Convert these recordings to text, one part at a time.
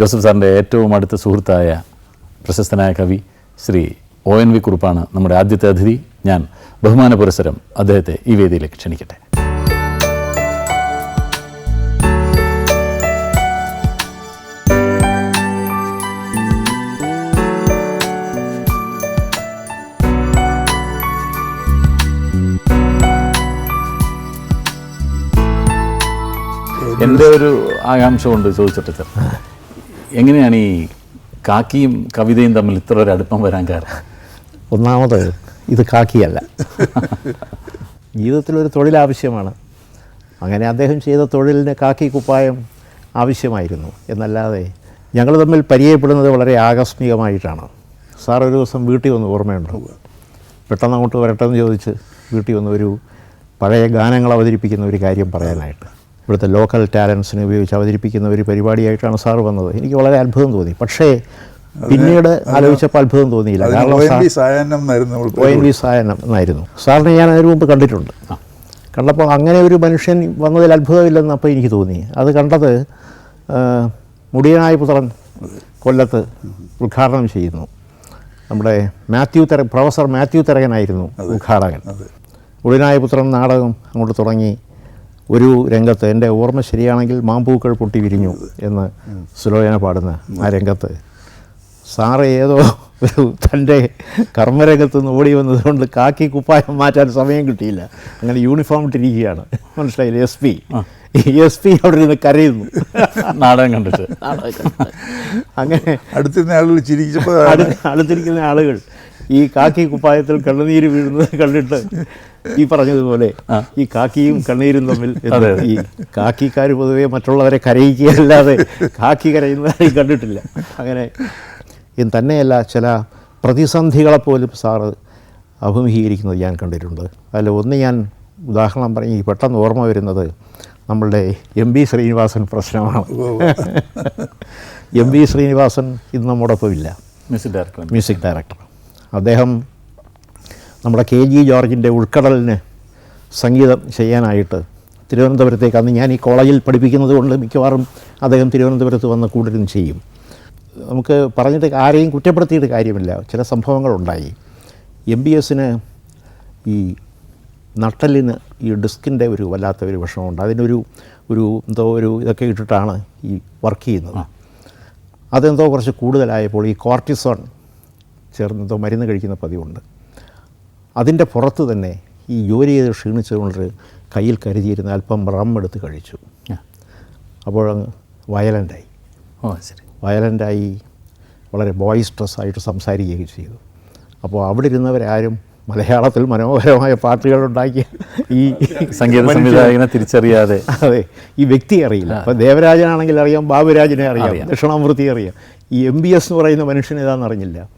Joseph സാറിന്റെ ഏറ്റവും അടുത്ത സുഹൃത്തായ പ്രശസ്തനായ കവി ശ്രീ ഒ എൻ വി കുറുപ്പാണ് നമ്മുടെ ആദ്യത്തെ അതിഥി. ഞാൻ ബഹുമാന പുരസരം അദ്ദേഹത്തെ ഈ വേദിയിലേക്ക് ക്ഷണിക്കട്ടെ. എന്റെ ഒരു ആകാംക്ഷ കൊണ്ട് ചോദിച്ചിട്ട്. സാർ എങ്ങനെയാണ് ഈ കാക്കിയും കവിതയും തമ്മിൽ ഇത്ര ഒരു അടുപ്പം വരാൻ കാരണം? ഒന്നാമത് ഇത് കാക്കിയല്ല. ജീവിതത്തിലൊരു തൊഴിൽ ആവശ്യമാണ്. അങ്ങനെ അദ്ദേഹം ചെയ്ത തൊഴിലിന് കാക്കി കുപ്പായം ആവശ്യമായിരുന്നു. എന്നല്ലാതെ ഞങ്ങൾ തമ്മിൽ പരിചയപ്പെടുന്നത് വളരെ ആകസ്മികമായിട്ടാണ്. സാർ ഒരു ദിവസം വീട്ടിൽ വന്ന് ഓർമ്മയുണ്ട്? പെട്ടെന്ന് അങ്ങോട്ട് വരട്ടെന്ന് ചോദിച്ച് വീട്ടിൽ വന്ന് ഒരു പഴയ ഗാനങ്ങൾ അവതരിപ്പിക്കുന്ന ഒരു കാര്യം പറയാനായിട്ട്. ഇവിടുത്തെ ലോക്കൽ ടാലൻസിനെ ഉപയോഗിച്ച് അവതരിപ്പിക്കുന്ന ഒരു പരിപാടിയായിട്ടാണ് സാർ വന്നത്. എനിക്ക് വളരെ അത്ഭുതം തോന്നി. പക്ഷേ പിന്നീട് ആലോചിച്ചപ്പോൾ അത്ഭുതം തോന്നിയില്ല. കാരണം N V O N V സായനം എന്നായിരുന്നു സാറിനെ ഞാൻ അതിനു മുമ്പ് കണ്ടിട്ടുണ്ട്. കണ്ടപ്പോൾ അങ്ങനെ ഒരു മനുഷ്യൻ വന്നതിൽ അത്ഭുതമില്ലെന്ന് അപ്പോൾ എനിക്ക് തോന്നി. അത് കണ്ടത് മുടിയനായ പുത്രൻ കൊല്ലത്ത് ഉദ്ഘാടനം ചെയ്യുന്നു. നമ്മുടെ മാത്യു തെര പ്രൊഫസർ മാത്യു തെരകനായിരുന്നു ഉദ്ഘാടകൻ. മുടിയനായ പുത്രൻ നാടകം അങ്ങോട്ട് തുടങ്ങി. ഒരു രംഗത്ത് എന്റെ ഓർമ്മ ശരിയാണെങ്കിൽ മാമ്പൂക്കൾ പൊട്ടി വിരിഞ്ഞു എന്ന് സുലോചന പാടുന്ന ആ രംഗത്ത്. സാറ് ഏതോ ഒരു തന്റെ കർമ്മരംഗത്ത് നിന്ന് ഓടി വന്നതുകൊണ്ട് കാക്കി കുപ്പായം മാറ്റാൻ സമയം കിട്ടിയില്ല. അങ്ങനെ യൂണിഫോം ഇട്ടിരിക്കുകയാണ്. മനസ്സിലായി എസ് പി. എസ് പി അവിടെ നിന്ന് കരയുന്നു. നാടകം കണ്ടിട്ട്. അങ്ങനെ അടുത്തിരുന്ന ആളുകൾ ചിരിച്ചപ്പോൾ അടു- അടുത്തിരിക്കുന്ന ആളുകൾ. ഈ കാക്കി കുപ്പായത്തിൽ കണ്ണുനീര് വീഴുന്നത് കണ്ടിട്ട് ഈ പറഞ്ഞതുപോലെ ഈ കാക്കിയും കണ്ണീരും തമ്മിൽ ഈ കാക്കിക്കാർ പൊതുവേ മറ്റുള്ളവരെ കരയിക്കുകയല്ലാതെ കാക്കി കരയുന്നതായി കണ്ടിട്ടില്ല. അങ്ങനെ ഇത് തന്നെയല്ല ചില പ്രതിസന്ധികളെപ്പോലും സാറ് അഭിമുഖീകരിക്കുന്നത് ഞാൻ കണ്ടിട്ടുണ്ട്. അതിൽ ഒന്ന് ഞാൻ ഉദാഹരണം പറഞ്ഞ് ഈ പെട്ടെന്ന് ഓർമ്മ വരുന്നത് നമ്മളുടെ എം ബി ശ്രീനിവാസൻ പ്രശ്നമാണ്. എം ബി ശ്രീനിവാസൻ ഇന്ന് നമ്മോടൊപ്പം ഇല്ല മ്യൂസിക് ഡയറക്ടർ മ്യൂസിക് ഡയറക്ടർ അദ്ദേഹം നമ്മുടെ കെ ജി ജോർജിന്റെ ഉൾക്കടലിന് സംഗീതം ചെയ്യാനായിട്ട് തിരുവനന്തപുരത്തേക്ക് അന്ന് ഞാൻ ഈ കോളേജിൽ പഠിപ്പിക്കുന്നത് കൊണ്ട് മിക്കവാറും അദ്ദേഹം തിരുവനന്തപുരത്ത് വന്ന് കൂടുതലും ചെയ്യും. നമുക്ക് പറഞ്ഞിട്ട് ആരെയും കുറ്റപ്പെടുത്തിയിട്ട് കാര്യമില്ല. ചില സംഭവങ്ങളുണ്ടായി. എം ബി എസിന് ഈ നട്ടലിന് ഈ ഡിസ്കിന്റെ ഒരു വല്ലാത്ത ഒരു വിഷമമുണ്ട്. അതിനൊരു ഒരു എന്തോ ഒരു ഇതൊക്കെ ഇട്ടിട്ടാണ് ഈ വർക്ക് ചെയ്യുന്നത്. അതെന്തോ കുറച്ച് കൂടുതലായപ്പോൾ ഈ കോർട്ടിസോൺ ചേർന്ന് എന്തോ മരുന്ന് കഴിക്കുന്ന പതിവുണ്ട്. അതിന്റെ പുറത്ത് തന്നെ ഈ ജോലി ചെയ്ത് ക്ഷീണിച്ചുകൊണ്ട് കയ്യിൽ കരുതിയിരുന്ന അല്പം റം എടുത്ത് കഴിച്ചു. അപ്പോൾ വയലന്റായി. ഓ ശരി. വയലന്റായി വളരെ ബോയിസ്ട്രസ് ആയിട്ട് സംസാരിക്കുകയും ചെയ്തു. അപ്പോൾ അവിടെ ഇരുന്നവരാരും മലയാളത്തിൽ മനോഹരമായ പാട്ടുകളുണ്ടാക്കിയ ഈ സംഗീത സംവിധായകനെ തിരിച്ചറിയാതെ. അതെ ഈ വ്യക്തിയെ അറിയില്ല. അപ്പം ദേവരാജനാണെങ്കിൽ അറിയാം ബാബുരാജനെ അറിയാം ദക്ഷിണാമൂർത്തി അറിയാം. ഈ എം ബി എസ് എന്ന് പറയുന്ന മനുഷ്യനെ ഏതാണെന്ന് അറിഞ്ഞില്ല.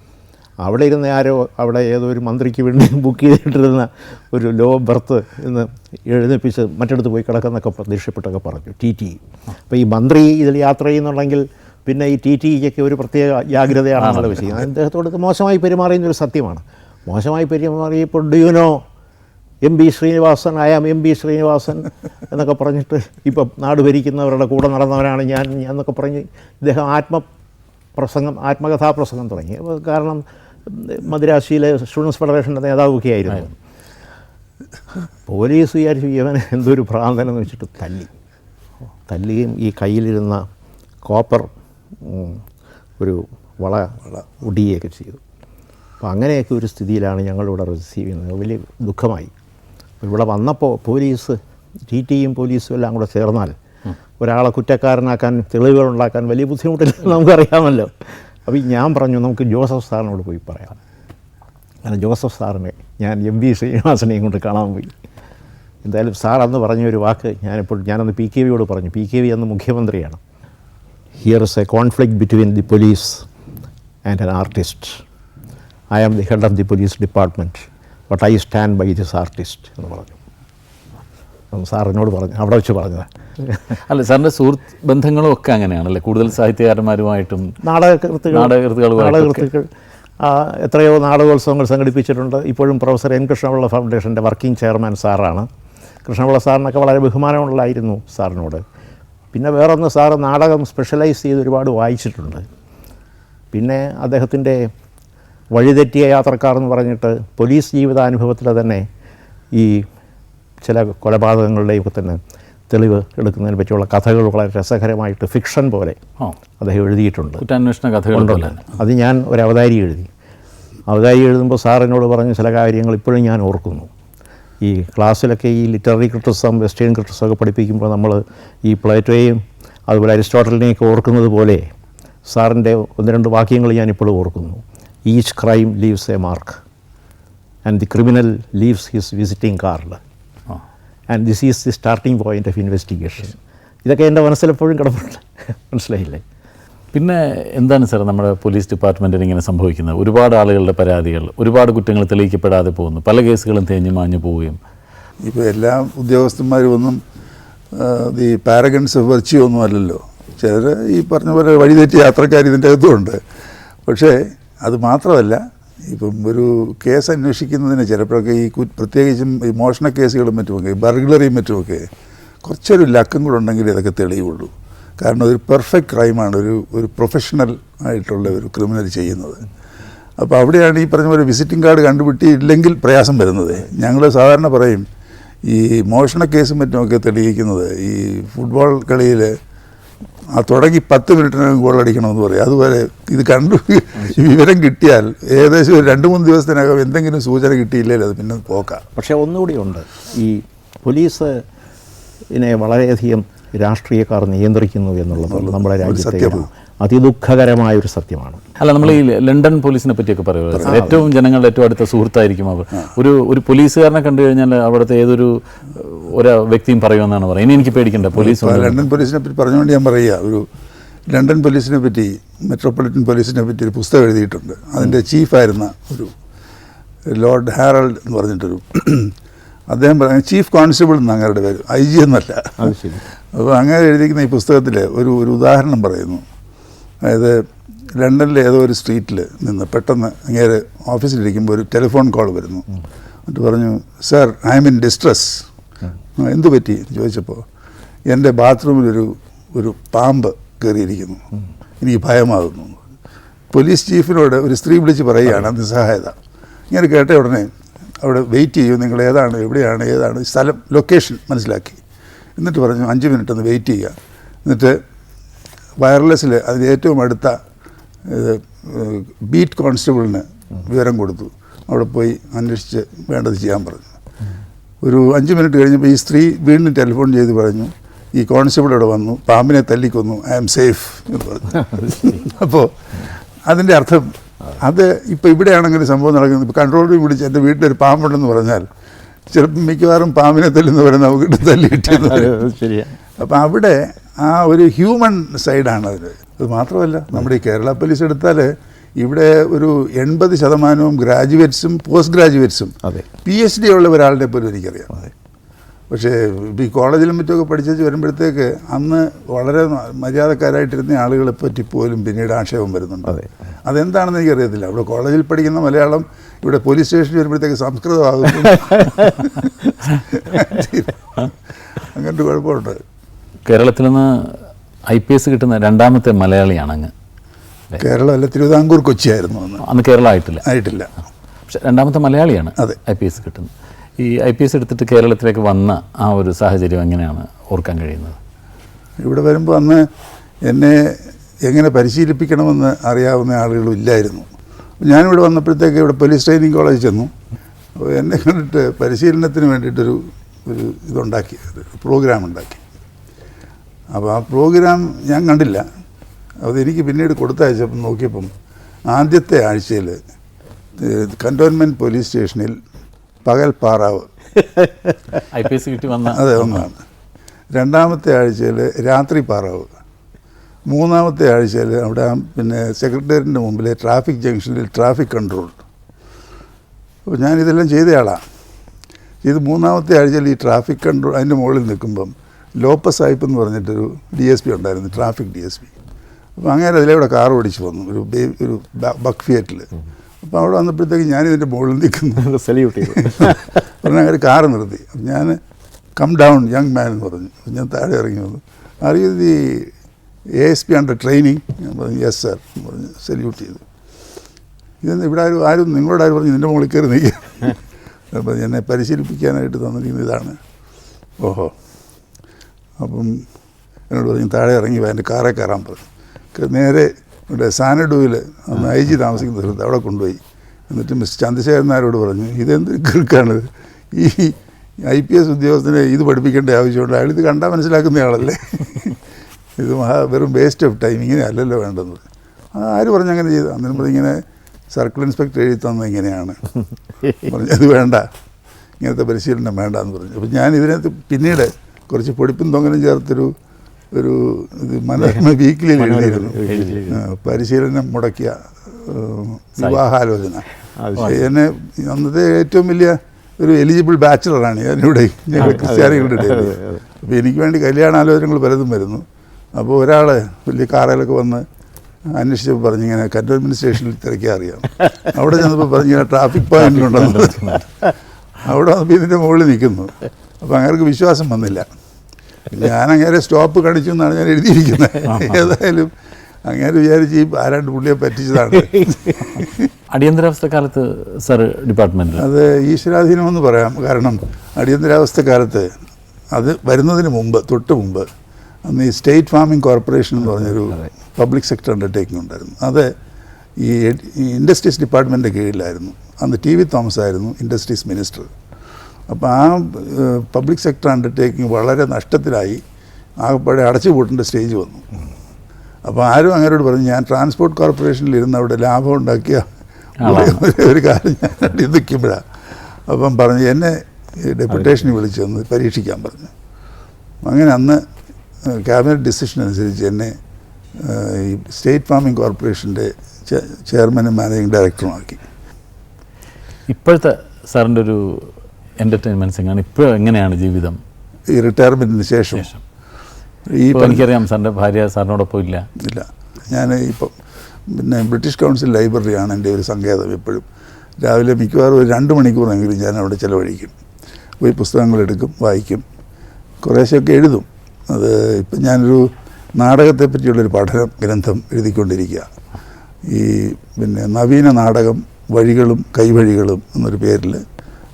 അവിടെ ഇരുന്ന ആരോ അവിടെ ഏതോ ഒരു മന്ത്രിക്ക് വേണ്ടി ബുക്ക് ചെയ്തിട്ടിരുന്ന ഒരു ലോ ബർത്ത് എന്ന് എഴുന്നേപ്പിച്ച് മറ്റിടത്ത് പോയി കിടക്കുന്നൊക്കെ പ്രതീക്ഷപ്പെട്ടൊക്കെ പറഞ്ഞു. ടി ടി അപ്പോൾ ഈ മന്ത്രി ഇതിൽ യാത്ര ചെയ്യുന്നുണ്ടെങ്കിൽ പിന്നെ ഈ ടി ടിക്കൊക്കെ ഒരു പ്രത്യേക ജാഗ്രതയാണെന്നുള്ള വിഷയം അദ്ദേഹത്തോട് മോശമായി പെരുമാറിയെന്നൊരു സത്യമാണ്. മോശമായി പെരുമാറിയപ്പോൾ do you know M B Sreenivasan? I am M B Sreenivasan എന്നൊക്കെ പറഞ്ഞിട്ട് ഇപ്പം നാട് ഭരിക്കുന്നവരുടെ കൂടെ നടന്നവരാണ് ഞാൻ ഞാൻ എന്നൊക്കെ പറഞ്ഞ് ഇദ്ദേഹം ആത്മപ്രസംഗം ആത്മകഥാപ്രസംഗം തുടങ്ങി. കാരണം മദ്രാശിയിലെ സ്റ്റുഡൻസ് ഫെഡറേഷന്റെ നേതാവൊക്കെ ആയിരുന്നു. പോലീസ് വിചാരിച്ചു ഇവൻ എന്തൊരു ഭ്രാന്തനെന്ന് വെച്ചിട്ട് തല്ലി. തല്ലിയും ഈ കയ്യിലിരുന്ന കോപ്പർ ഒരു വള ഒടിയുകയൊക്കെ ചെയ്തു. അപ്പോൾ അങ്ങനെയൊക്കെ ഒരു സ്ഥിതിയിലാണ് ഞങ്ങളിവിടെ റിസീവ് ചെയ്യുന്നത്. വലിയ ദുഃഖമായി. ഇവിടെ വന്നപ്പോൾ പോലീസ് ടി ടിയും പോലീസും എല്ലാം കൂടെ ചേർന്നാൽ ഒരാളെ കുറ്റക്കാരനാക്കാൻ തെളിവുകൾ ഉണ്ടാക്കാൻ വലിയ ബുദ്ധിമുട്ടില്ലെന്ന് നമുക്കറിയാമല്ലോ. അപ്പോൾ ഞാൻ പറഞ്ഞു നമുക്ക് ജോസഫ് സാറിനോട് പോയി പറയാം. അങ്ങനെ ജോസഫ് സാറിനെ ഞാൻ എം വി ശ്രീനിവാസനെയും കൊണ്ട് കാണാൻ പോയി. എന്തായാലും സാർ അന്ന് പറഞ്ഞ ഒരു വാക്ക് ഞാനിപ്പോൾ ഞാനന്ന് പി കെ വിയോട് പറഞ്ഞു. പി കെ വി അന്ന് മുഖ്യമന്ത്രിയാണ്. Here is a conflict between the police and an artist I am the head of the police department but I stand by this artist എന്ന് പറഞ്ഞു. എന്നോട് പറഞ്ഞു അവിടെ വെച്ച് പറഞ്ഞത്. അല്ല സാറിന്റെ സുഹൃത്ത് ബന്ധങ്ങളും ഒക്കെ അങ്ങനെയാണല്ലേ? കൂടുതൽ സാഹിത്യകാരന്മാരുമായിട്ടും നാടകകൃത്തുകൾ ആ, എത്രയോ നാടകോത്സവങ്ങൾ സംഘടിപ്പിച്ചിട്ടുണ്ട്. ഇപ്പോഴും പ്രൊഫസർ എൻ കൃഷ്ണപിള്ള ഫൗണ്ടേഷന്റെ വർക്കിംഗ് ചെയർമാൻ സാറാണ്. കൃഷ്ണപിള്ള സാറിനൊക്കെ വളരെ ബഹുമാനമുള്ളായിരുന്നു സാറിനോട്. പിന്നെ വേറൊന്ന് സാറ് നാടകം സ്പെഷ്യലൈസ് ചെയ്ത് ഒരുപാട് വായിച്ചിട്ടുണ്ട്. പിന്നെ അദ്ദേഹത്തിന്റെ വഴിതെറ്റിയ യാത്രക്കാർ എന്ന് പറഞ്ഞിട്ട് പോലീസ് ജീവിതാനുഭവത്തിൽ തന്നെ ഈ ചില കൊലപാതകങ്ങളുടെയൊക്കെ തന്നെ തെളിവ് എടുക്കുന്നതിനെ പറ്റിയുള്ള കഥകൾ വളരെ രസകരമായിട്ട് ഫിക്ഷൻ പോലെ അദ്ദേഹം എഴുതിയിട്ടുണ്ട്. കുറ്റാന്വേഷണ കഥകൾ അത് ഞാൻ ഒരു അവതാരി എഴുതി. അവതാരി എഴുതുമ്പോൾ സാറിനോട് പറഞ്ഞ ചില കാര്യങ്ങൾ ഇപ്പോഴും ഞാൻ ഓർക്കുന്നു. ഈ ക്ലാസ്സിലൊക്കെ ഈ ലിറ്റററി ക്രിറ്റിസം വെസ്റ്റേൺ ക്രിറ്റിസം ഒക്കെ പഠിപ്പിക്കുമ്പോൾ നമ്മൾ ഈ പ്ലേറ്റോയെയും അതുപോലെ അരിസ്റ്റോട്ടലിനെയൊക്കെ ഓർക്കുന്നത് പോലെ സാറിന്റെ ഒന്ന് രണ്ട് വാക്യങ്ങൾ ഞാൻ ഇപ്പോഴും ഓർക്കുന്നു. Each crime leaves a mark and the criminal leaves his visiting card and this is the starting point of investigation ഇതൊക്കെ എന്റെ മനസ്സിലെപ്പോഴും കിടപ്പുണ്ട്. മനസ്സിലായില്ലേ? പിന്നെ എന്താണ് സാർ നമ്മുടെ പോലീസ് ഡിപ്പാർട്ട്മെന്റിന് ഇങ്ങനെ സംഭവിക്കുന്നത്? ഒരുപാട് ആളുകളുടെ പരാതികൾ ഒരുപാട് കുറ്റങ്ങൾ തെളിയിക്കപ്പെടാതെ പോകുന്നു. പല കേസുകളും തേഞ്ഞു മാഞ്ഞു പോവുകയും. ഇപ്പോൾ എല്ലാ ഉദ്യോഗസ്ഥന്മാരും ഒന്നും ഈ പാരഗൺസ് ഓഫ് വെർച്യൂ ഒന്നും അല്ലല്ലോ. ചിലർ ഈ പറഞ്ഞ പോലെ വഴിതെറ്റി യാത്രക്കാർ ഇതിന്റെ അകത്തുമുണ്ട് പക്ഷേ അത് മാത്രമല്ല ഇപ്പം ഒരു കേസ് അന്വേഷിക്കുന്നതിന് ചിലപ്പോഴൊക്കെ ഈ പ്രത്യേകിച്ചും ഈ മോഷണ കേസുകളും മറ്റുമൊക്കെ ബർഗ്ലറിയും മറ്റുമൊക്കെ കുറച്ചൊരു ലക്കം കൂടെ ഉണ്ടെങ്കിൽ ഇതൊക്കെ തെളിയുള്ളൂ. കാരണം ഒരു പെർഫെക്റ്റ് ക്രൈമാണ് ഒരു ഒരു പ്രൊഫഷണൽ ആയിട്ടുള്ള ഒരു ക്രിമിനൽ ചെയ്യുന്നത്. അപ്പോൾ അവിടെയാണ് ഈ പറഞ്ഞ പോലെ വിസിറ്റിംഗ് കാർഡ് കണ്ടുപിട്ടിയില്ലെങ്കിൽ പ്രയാസം വരുന്നത്. ഞങ്ങൾ സാധാരണ പറയും ഈ മോഷണ കേസും മറ്റുമൊക്കെ തെളിയിക്കുന്നത് ഈ ഫുട്ബോൾ കളിയിൽ ആ തുടങ്ങി പത്ത് മിനിറ്റിനകം ഗോളടിക്കണമെന്ന് പറയും. അതുപോലെ ഇത് കണ്ടു. വിവരം കിട്ടിയാൽ ഏകദേശം ഒരു രണ്ട് മൂന്ന് ദിവസത്തിനകം എന്തെങ്കിലും സൂചന കിട്ടിയില്ലെങ്കിൽ അത് പിന്നെ പോക്കാം. പക്ഷേ ഒന്നുകൂടി ഉണ്ട്. ഈ പോലീസ് ഇതിനെ വളരെയധികം രാഷ്ട്രീയക്കാർ നിയന്ത്രിക്കുന്നു എന്നുള്ളത് നമ്മുടെ രാജ്യത്തെ ഒരു സത്യമാണ്. അതിദുഃഖകരമായ ഒരു സത്യമാണ്. അല്ല നമ്മൾ ഈ ലണ്ടൻ പോലീസിനെ പറ്റിയൊക്കെ പറയുന്നത് ഏറ്റവും ജനങ്ങളുടെ ഏറ്റവും അടുത്ത സുഹൃത്തായിരിക്കും അവർ. ഒരു ഒരു പോലീസുകാരനെ കണ്ടു കഴിഞ്ഞാൽ അവിടുത്തെ ഏതൊരു ഒരു വ്യക്തിയും പറയുമെന്നാണ് പറയുന്നത്. ഇനി എനിക്ക് പേടിക്കണ്ട പോലീസ് ലണ്ടൻ പോലീസിനെ പറ്റി പറഞ്ഞുകൊണ്ട് ഞാൻ പറയുക. ഒരു ലണ്ടൻ പോലീസിനെ പറ്റി മെട്രോപൊളിറ്റൻ പോലീസിനെ പറ്റി ഒരു പുസ്തകം എഴുതിയിട്ടുണ്ട്. അതിന്റെ ചീഫായിരുന്ന ഒരു ലോർഡ് ഹാറൾഡ് എന്ന് പറഞ്ഞിട്ടൊരു അദ്ദേഹം പറഞ്ഞ ചീഫ് കോൺസ്റ്റബിൾ എന്ന് അങ്ങേരുടെ പേര്. ഐ ജി എന്നല്ല. അപ്പോൾ അങ്ങനെ എഴുതിയിരിക്കുന്ന ഈ പുസ്തകത്തിൽ ഒരു ഒരു ഉദാഹരണം പറയുന്നു. അതായത് ലണ്ടനിലെ ഏതോ ഒരു സ്ട്രീറ്റിൽ നിന്ന് പെട്ടെന്ന് അങ്ങേര് ഓഫീസിലിരിക്കുമ്പോൾ ഒരു ടെലിഫോൺ കോൾ വരുന്നു. എന്നിട്ട് പറഞ്ഞു sir I am in distress. എന്തു പറ്റി എന്ന് ചോദിച്ചപ്പോൾ എന്റെ ബാത്റൂമിലൊരു ഒരു പാമ്പ് കയറിയിരിക്കുന്നു. എനിക്ക് ഭയമാകുന്നു. പോലീസ് ചീഫിനോട് ഒരു സ്ത്രീ വിളിച്ച് പറയുകയാണ് നിസ്സഹായത. ഇങ്ങനെ കേട്ട ഉടനെ അവിടെ വെയിറ്റ് ചെയ്യും നിങ്ങൾ ഏതാണ് എവിടെയാണ് ഏതാണ് സ്ഥലം ലൊക്കേഷൻ മനസ്സിലാക്കി. എന്നിട്ട് പറഞ്ഞു അഞ്ച് മിനിറ്റ് ഒന്ന് വെയിറ്റ് ചെയ്യുക. എന്നിട്ട് വയർലെസ്സിൽ അതിന് ഏറ്റവും അടുത്ത ബീറ്റ് കോൺസ്റ്റബിളിന് വിവരം കൊടുത്തു. അവിടെ പോയി അന്വേഷിച്ച് വേണ്ടത് ചെയ്യാൻ പറഞ്ഞു. ഒരു അഞ്ച് മിനിറ്റ് കഴിഞ്ഞപ്പോൾ ഈ സ്ത്രീ വീണ്ടും ടെലിഫോൺ ചെയ്ത് പറഞ്ഞു ഈ കോൺസ്റ്റബിൾ ഇവിടെ വന്നു പാമ്പിനെ തല്ലിക്കൊന്നു ഐ ആം സേഫ് എന്ന് പറഞ്ഞു. അപ്പോൾ അതിന്റെ അർത്ഥം അത് ഇപ്പോൾ ഇവിടെയാണെങ്കിൽ സംഭവം നടക്കുന്നത്. ഇപ്പോൾ കൺട്രോൾ റൂം വിളിച്ച് എന്റെ വീട്ടിലൊരു പാമ്പുണ്ടെന്ന് പറഞ്ഞാൽ ചിലപ്പോൾ മിക്കവാറും പാമ്പിനെ തല്ലുന്നവരെ നമുക്ക് തല്ലി കിട്ടിയെന്ന് വരും. അപ്പോൾ അപ്പം അവിടെ ആ ഒരു ഹ്യൂമൻ സൈഡാണ് അതിൽ അത് മാത്രമല്ല നമ്മുടെ ഈ കേരള പോലീസ് എടുത്താൽ ഇവിടെ ഒരു എൺപത് ശതമാനവും ഗ്രാജുവേറ്റ്സും പോസ്റ്റ് ഗ്രാജുവേറ്റ്സും അതെ. പി എച്ച് ഡി ഉള്ള ഒരാളുടെ പോലും എനിക്കറിയാം. അതെ. പക്ഷേ ഈ കോളേജിലും മറ്റുമൊക്കെ പഠിച്ചു വരുമ്പോഴത്തേക്ക് അന്ന് വളരെ മര്യാദക്കാരായിട്ടിരുന്ന ആളുകളെ പറ്റി പോലും പിന്നീട് ആക്ഷേപം വരുന്നുണ്ട്. അതെ. അതെന്താണെന്ന് എനിക്കറിയത്തില്ല. അവിടെ കോളേജിൽ പഠിക്കുന്ന മലയാളം ഇവിടെ പോലീസ് സ്റ്റേഷനിൽ വരുമ്പോഴത്തേക്ക് സംസ്കൃതമാകും അങ്ങനത്തെ കുഴപ്പമുണ്ട്. കേരളത്തിൽ നിന്ന് ഐ പി എസ് കിട്ടുന്ന രണ്ടാമത്തെ മലയാളിയാണ് അങ്ങ് കേരളം അല്ല തിരുവിതാംകൂർ കൊച്ചിയായിരുന്നു അന്ന്. അന്ന് കേരളം ആയിട്ടില്ല. ആയിട്ടില്ല. പക്ഷെ രണ്ടാമത്തെ മലയാളിയാണ് അതെ. ഐ പി എസ് കിട്ടുന്നത്. ഈ ഐ പി എസ് എടുത്തിട്ട് കേരളത്തിലേക്ക് വന്ന ആ ഒരു സാഹചര്യം എങ്ങനെയാണ് ഓർക്കാൻ കഴിയുന്നത്? ഇവിടെ വരുമ്പോൾ അന്ന് എന്നെ എങ്ങനെ പരിശീലിപ്പിക്കണമെന്ന് അറിയാവുന്ന ആളുകളും ഇല്ലായിരുന്നു. ഞാനിവിടെ വന്നപ്പോഴത്തേക്ക് ഇവിടെ പോലീസ് ട്രെയിനിങ് കോളേജ് ചെന്നു. അപ്പോൾ എന്നെ കണ്ടിട്ട് പരിശീലനത്തിന് വേണ്ടിയിട്ടൊരു ഒരു ഇതുണ്ടാക്കി ഒരു പ്രോഗ്രാം ഉണ്ടാക്കി. അപ്പോൾ ആ പ്രോഗ്രാം ഞാൻ കണ്ടില്ല. അത് എനിക്ക് പിന്നീട് കൊടുത്തയച്ചപ്പം നോക്കിയപ്പം ആദ്യത്തെ ആഴ്ചയിൽ കന്റോൺമെന്റ് പോലീസ് സ്റ്റേഷനിൽ പകൽ പാറാവ്. ഐ പി എസ് കിട്ടി വന്ന അതെ ഒന്നാണ് രണ്ടാമത്തെ ആഴ്ചയിൽ രാത്രി പാറാവ്. മൂന്നാമത്തെ ആഴ്ചയിൽ അവിടെ പിന്നെ സെക്രട്ടേറിയറ്റിന്റെ മുമ്പിലെ ട്രാഫിക് ജംഗ്ഷനിൽ ട്രാഫിക് കൺട്രോൾ. അപ്പോൾ ഞാനിതെല്ലാം ചെയ്തയാളാണ് ഇത് മൂന്നാമത്തെ ആഴ്ചയിൽ ഈ ട്രാഫിക് കൺട്രോൾ അതിന്റെ മുകളിൽ നിൽക്കുമ്പം ലോപ്പസ് സാഹിബ് എന്ന് പറഞ്ഞിട്ടൊരു ഡി എസ് പി ഉണ്ടായിരുന്നു ട്രാഫിക് ഡി എസ് പി. അപ്പോൾ അങ്ങനെ അതിലൂടെ കാർ ഓടിച്ച് വന്നു. ഒരു ബേ ഒരു ബക്ക് ഫിയറ്റിൽ. അപ്പോൾ അവിടെ വന്നപ്പോഴത്തേക്ക് ഞാനിതിന്റെ മുകളിൽ നിൽക്കുന്നു. സല്യൂട്ട് ചെയ്തു. പറഞ്ഞ അങ്ങനെ കാർ നിർത്തി. അപ്പം ഞാൻ കം ഡൗൺ യങ് മാൻ എന്ന് പറഞ്ഞു. അപ്പം ഞാൻ താഴെ ഇറങ്ങി വന്നു. അറിയത് ഈ the A S P under training ഞാൻ പറഞ്ഞു യെസ് സർ പറഞ്ഞു. സല്യൂട്ട് ചെയ്തു. ഇതെന്ന് ഇവിടെ ആരും ആരും നിങ്ങളോട് ആരും പറഞ്ഞു നിന്റെ മുകളിൽ കയറി നിൽക്കുക. അപ്പം എന്നെ പരിശീലിപ്പിക്കാനായിട്ട് തന്നിരിക്കുന്ന ഇതാണ്. ഓഹോ. അപ്പം എന്നോട് പറഞ്ഞു താഴെ ഇറങ്ങി എന്റെ കാറേ കയറാൻ പറഞ്ഞു. നേരെ ഇവിടെ സാനഡുവിൽ ഐ ജി താമസിക്കുന്ന സ്ഥലത്ത് അവിടെ കൊണ്ടുപോയി. എന്നിട്ട് മിസ് ചന്ദ്രശേഖരൻ നായരോട് പറഞ്ഞു ഇതെന്ത് കിറുക്കാണ് ഈ ഐ പി എസ് ഉദ്യോഗസ്ഥനെ ഇത് പഠിപ്പിക്കേണ്ട ആവശ്യമുണ്ട്. അയാൾ ഇത് കണ്ടാൽ മനസ്സിലാക്കുന്ന ആളല്ലേ? ഇത് മഹാ വെറും വേസ്റ്റ് ഓഫ് ടൈം ഇങ്ങനെ അല്ലല്ലോ വേണ്ടെന്ന് ആര് പറഞ്ഞു അങ്ങനെ ചെയ്തു? അന്നേരം പറഞ്ഞു ഇങ്ങനെ സർക്കിൾ ഇൻസ്പെക്ടർ എഴുതി തന്നത് ഇങ്ങനെയാണ്. പറഞ്ഞു അത് വേണ്ട. ഇങ്ങനത്തെ പരിശീലനം വേണ്ട എന്ന് പറഞ്ഞു. അപ്പോൾ ഞാൻ ഇതിനകത്ത് പിന്നീട് കുറച്ച് പൊടിപ്പും തൊങ്ങലും ചേർത്തൊരു ഒരു ഇത് മനോരമ വീക്കിലിൽ എഴുതിയിരുന്നു. പരിശീലനം മുടക്കിയ വിവാഹാലോചന. എന്നെ അന്നത്തെ ഏറ്റവും വലിയ ഒരു എലിജിബിൾ ബാച്ചിലറാണ് ഞാനിവിടെ ഞങ്ങൾ ക്രിസ്ത്യാനികളുടെ ഇടയിൽ അപ്പോൾ എനിക്ക് വേണ്ടി കല്യാണാലോചനകൾ പലതും വരുന്നു. അപ്പോൾ ഒരാൾ വലിയ കാറയിലൊക്കെ വന്ന് അന്വേഷിച്ചപ്പോൾ പറഞ്ഞു ഇങ്ങനെ കന്റോൺമെന്റ് സ്റ്റേഷനിൽ തിരക്കിയാൽ അറിയാം. അവിടെ ചെന്നപ്പോൾ പറഞ്ഞു ഇങ്ങനെ ട്രാഫിക് പോയിന്റ് ഉണ്ടെന്ന്. അവിടെ വന്നപ്പോൾ ഇതിന്റെ മുകളിൽ നിൽക്കുന്നു. അപ്പോൾ അങ്ങനെ വിശ്വാസം വന്നില്ല. ഞാൻ അങ്ങനെ സ്റ്റോപ്പ് കടിച്ചു എന്നാണ് ഞാൻ എഴുതിയിരിക്കുന്നത്. ഏതായാലും അങ്ങനെ വിചാരിച്ച് ഈ ആരാണ്ട് പുള്ളിയെ പറ്റിച്ചതാണ്. അടിയന്തരാവസ്ഥ കാലത്ത് സർ ഡിപ്പാർട്ട്മെന്റ് അത് ഈശ്വരാധീനമെന്ന് പറയാം. കാരണം അടിയന്തരാവസ്ഥ കാലത്ത് അത് വരുന്നതിന് മുമ്പ് തൊട്ട് മുമ്പ് അന്ന് ഈ സ്റ്റേറ്റ് ഫാമിംഗ് കോർപ്പറേഷൻ എന്ന് പറഞ്ഞൊരു പബ്ലിക് സെക്ടർ അണ്ടർടേക്കിംഗ് ഉണ്ടായിരുന്നു. അത് ഈ ഈ ഇൻഡസ്ട്രീസ് ഡിപ്പാർട്ട്മെന്റിന്റെ കീഴിലായിരുന്നു. അന്ന് ടി വി തോമസ് ആയിരുന്നു ഇൻഡസ്ട്രീസ് മിനിസ്റ്റർ. അപ്പോൾ ആ പബ്ലിക് സെക്ടർ അണ്ടർടേക്കിംഗ് വളരെ നഷ്ടത്തിലായി. ആകപ്പാടെ അടച്ചു പൂട്ടേണ്ട സ്റ്റേജ് വന്നു. അപ്പോൾ ആരും അങ്ങനോട് പറഞ്ഞു ഞാൻ ട്രാൻസ്പോർട്ട് കോർപ്പറേഷനിൽ ഇരുന്ന് അവിടെ ലാഭം ഉണ്ടാക്കിയ ഒരു- കാര്യം ഞാൻ നിൽക്കുമ്പോഴാണ് അപ്പം പറഞ്ഞു എന്നെ ഡെപ്യൂട്ടേഷന് വിളിച്ചൊന്ന് പരീക്ഷിക്കാൻ പറഞ്ഞു. അങ്ങനെ അന്ന് ക്യാബിനറ്റ് ഡിസിഷൻ അനുസരിച്ച് എന്നെ ഈ സ്റ്റേറ്റ് ഫാമിംഗ് കോർപ്പറേഷന്റെ ചെയർമാനും മാനേജിങ് ഡയറക്ടറുമാക്കി ഇപ്പോഴത്തെ സാറിന്റെ ഒരു എന്റർടൈൻമെന്റ് സിംഗാണ് ഇപ്പോൾ എങ്ങനെയാണ് ജീവിതം? ഈ റിട്ടയർമെന്റിന് ശേഷം. ഈ എനിക്കറിയാം സാറിന്റെ ഭാര്യ സാറിനോടൊപ്പം ഇല്ല. ഇല്ല. ഞാൻ ഇപ്പം പിന്നെ ബ്രിട്ടീഷ് കൗൺസിൽ ലൈബ്രറിയാണ് എന്റെ ഒരു സങ്കേതം എപ്പോഴും. രാവിലെ മിക്കവാറും ഒരു രണ്ട് മണിക്കൂറെങ്കിലും ഞാൻ അവിടെ ചിലവഴിക്കും. പോയി പുസ്തകങ്ങൾ എടുക്കും വായിക്കും. കുറേശ്ശെയൊക്കെ എഴുതും. അത് ഇപ്പം ഞാനൊരു നാടകത്തെ പറ്റിയുള്ളൊരു പഠനം ഗ്രന്ഥം എഴുതിക്കൊണ്ടിരിക്കുക. ഈ പിന്നെ നവീന നാടകം വഴികളും കൈവഴികളും എന്നൊരു പേരിൽ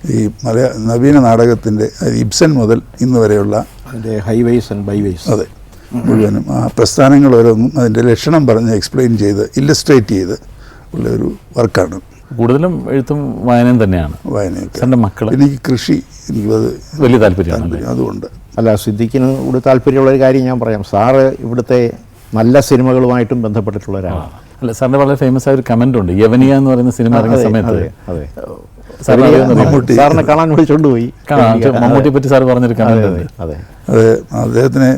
ഈ മലയാ നവീന നാടകത്തിന്റെ ഇബ്സൻ മുതൽ ഇന്ന് വരെയുള്ള അതിന്റെ ഹൈവേസ് ആൻഡ് ബൈവേസ്. അതെ മുഴുവനും. ആ പ്രസ്ഥാനങ്ങൾ ഓരോന്നും അതിന്റെ ലക്ഷണം പറഞ്ഞ് എക്സ്പ്ലെയിൻ ചെയ്ത് ഇല്ലസ്ട്രേറ്റ് ചെയ്ത് ഉള്ള ഒരു വർക്കാണ്. കൂടുതലും എഴുത്തും വായനയും തന്നെയാണ്. വായനയൊക്കെ. സാറിന്റെ മക്കൾ എനിക്ക് കൃഷി എനിക്കത് വലിയ താല്പര്യമാണ് താല്പര്യം. അതുകൊണ്ട്. അല്ല സിദ്ദിഖിന് കൂടി താല്പര്യമുള്ള ഒരു കാര്യം ഞാൻ പറയാം. സാറ് ഇവിടുത്തെ നല്ല സിനിമകളുമായിട്ടും ബന്ധപ്പെട്ടിട്ടുള്ള ഒരാളാണ്. അല്ല സാറിന്റെ വളരെ ഫേമസ് ആയ ഒരു കമന്റ് ഉണ്ട്. യവനിയ എന്ന് പറയുന്ന സിനിമ ഇറങ്ങിയ സമയത്ത്. സാറിന് കാണാൻ വിളിച്ചോണ്ട് പോയി. മമ്മൂട്ടിയെ പറ്റി സാർ പറഞ്ഞിരിക്കാൻ അതെ അതെ അദ്ദേഹത്തിനെ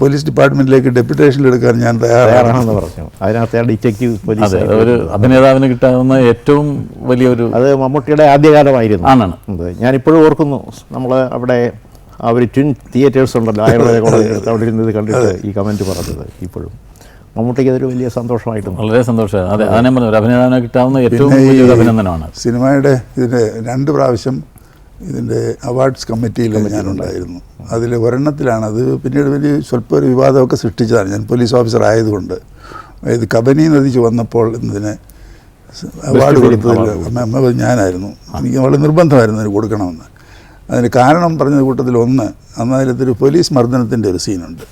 പോലീസ് ഡിപ്പാർട്ട്മെന്റിലേക്ക് ഡെപ്യൂട്ടേഷനിൽ എടുക്കാൻ ഞാൻ തയ്യാറാണെന്ന് പറഞ്ഞു. അതിനകത്ത് ഡിറ്റക്റ്റീവ് പോലീസ് ഒരു അഭിനേതാവിന് കിട്ടാവുന്ന ഏറ്റവും വലിയൊരു അത് മമ്മൂട്ടിയുടെ ആദ്യകാലമായിരുന്നു. ആണാണ്. ഞാൻ ഞാനിപ്പോഴും ഓർക്കുന്നു. നമ്മൾ അവിടെ ആ ഒരു ട്വിൻ തിയേറ്റേഴ്സ് ഉണ്ടല്ലോ ആയുർവേദ കോളേജിൽ അവിടെ ഇരുന്നത് കണ്ടിട്ട് ഈ കമന്റ് പറഞ്ഞത് ഇപ്പോഴും. മമ്മൂട്ടിക്ക് അതൊരു വലിയ സന്തോഷമായിട്ടുണ്ട് വളരെ സന്തോഷമാണ് അതെ അതാണ് പറഞ്ഞു ഒരു അഭിനേതാവിനെ കിട്ടാവുന്ന ഏറ്റവും വലിയ വലിയൊരു അഭിനന്ദനമാണ്. സിനിമയുടെ ഇതിന്റെ രണ്ട് പ്രാവശ്യം ഇതിന്റെ അവാർഡ്സ് കമ്മിറ്റിയിൽ ഞാനുണ്ടായിരുന്നു. അതിൽ ഒരെണ്ണത്തിലാണ്. അത് പിന്നീട് വലിയ സ്വല്പം ഒരു വിവാദമൊക്കെ സൃഷ്ടിച്ചതാണ്. ഞാൻ പോലീസ് ഓഫീസർ ആയതുകൊണ്ട്. ഇത് കബനി നദി വന്നപ്പോൾ ഇതിനെ അവാർഡ് കൊടുത്തതിൽ അമ്മ ഞാനായിരുന്നു. എനിക്ക് വളരെ നിർബന്ധമായിരുന്നു അതിന് കൊടുക്കണമെന്ന്. അതിന് കാരണം പറഞ്ഞ കൂട്ടത്തിൽ ഒന്ന് അന്ന് അതിലത്തൊരു പോലീസ് മർദ്ദനത്തിന്റെ ഒരു സീനുണ്ട്.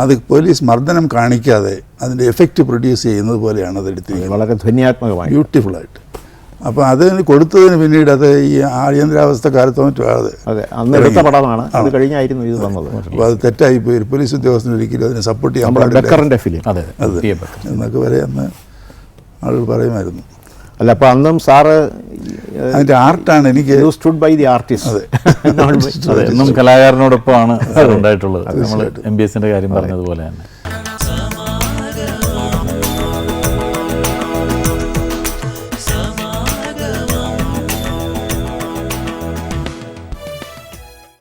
അത് പോലീസ് മർദ്ദനം കാണിക്കാതെ അതിന്റെ എഫക്റ്റ് പ്രൊഡ്യൂസ് ചെയ്യുന്നത് പോലെയാണ് അത് എടുത്തിരിക്കുന്നത്. വളരെ ധ്വന്യാത്മകമായി. ബ്യൂട്ടിഫുള്ളായിട്ട് അപ്പോൾ അത് കൊടുത്തതിന് പിന്നീട് അത് ഈ അടിയന്തരാവസ്ഥ കാലത്തോ മറ്റോ പടമാണ്. അത് കഴിഞ്ഞായിരുന്നു ഇത് വന്നത്. അപ്പോൾ അത് തെറ്റായി പോയി ഒരു പോലീസ് ഉദ്യോഗസ്ഥന് ഒരിക്കലും അതിനെ സപ്പോർട്ട് ചെയ്യാൻ പാടില്ല. എന്നൊക്കെ വരെ അന്ന് ആളുകൾ പറയുമായിരുന്നു. അല്ല അപ്പോൾ അന്നും സാറ് അതിന്റെ ആർട്ടാണ് എനിക്ക് you stood by the artist എന്നും കലാകാരനോടൊപ്പമാണ് ഉണ്ടായിട്ടുള്ളത്. നമ്മൾ എം ബി എസിന്റെ കാര്യം പറഞ്ഞതുപോലെ തന്നെ.